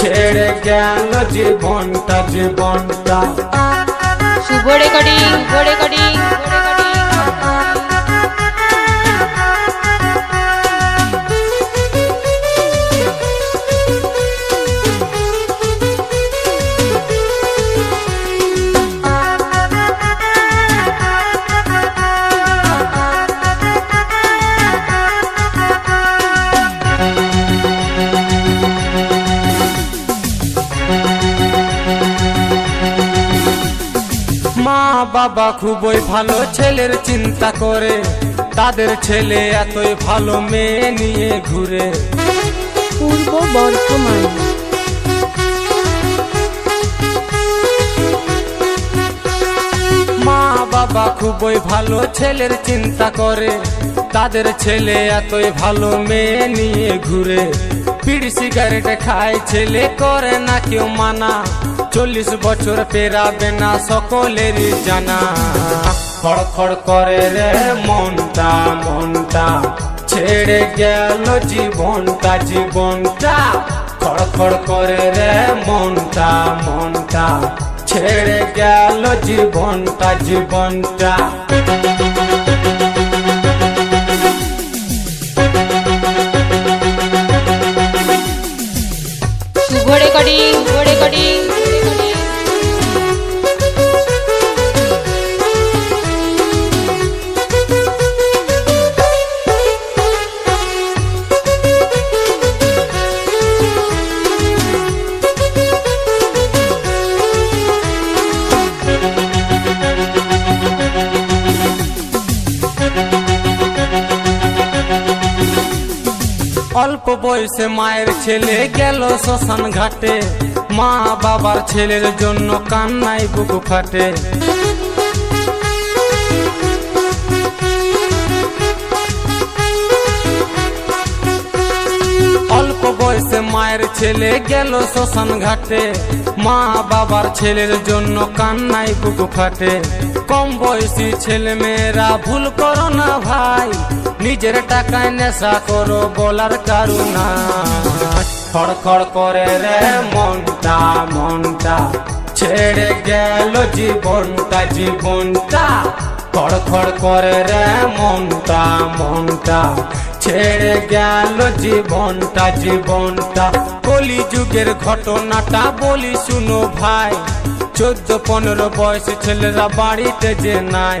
ছেড়ে গেল জীবনটা জীবনটা। শুভ রেকর্ডিং শুভ রেকর্ডিং বাবা খুবই ভালো ছেলের চিন্তা করে। তাদের ছেলে এতই ভালো মেয়ে নিয়ে ঘুরে। পূর্ব বর্ধমান। মা বাবা খুবই ভালো ছেলের চিন্তা করে। তাদের ছেলে এতই ভালো মেয়ে নিয়ে ঘুরে। পিড় সিগারেট খায় ছেলে করে না কেউ মানা। চল্লিশ বছর পেরাবে না সকলেরই জানা। খড়খড় করে রে মনটা মনটা ছেড়ে গেল জীবনটা জীবনটা। খড়খড় করে রে মনটা মনটা ছেড়ে গেল জীবনটা জীবনটা। অল্প বয়সে মায়ের ছেলে গেল শ্মশান ঘাটে। মা বাবার ছেলের জন্য কান্নাই বুকু ফাটে। অল্প বয়সে মায়ের ছেলে গেল শ্মশান ঘাটে। মা বাবার ছেলের জন্য কান্নাই বুকু ফাটে। কম বয়সী ছেলে মেয়েরা, ভুল করো না ভাই। নিজের টাকায় নেশা করো, বলার কারুনা খড়খড় করে রে মনটা মনটা ছেড়ে গেল জীবনটা জীবনটা। খড়খড় করে রে মনটা মনটা ছেড়ে গেল জীবনটা জীবনটা। কলি যুগের ঘটনাটা বলি শুনো ভাই, চোদ্দ, পনেরো বয়স ছেলেরা বাড়িতে যে নাই।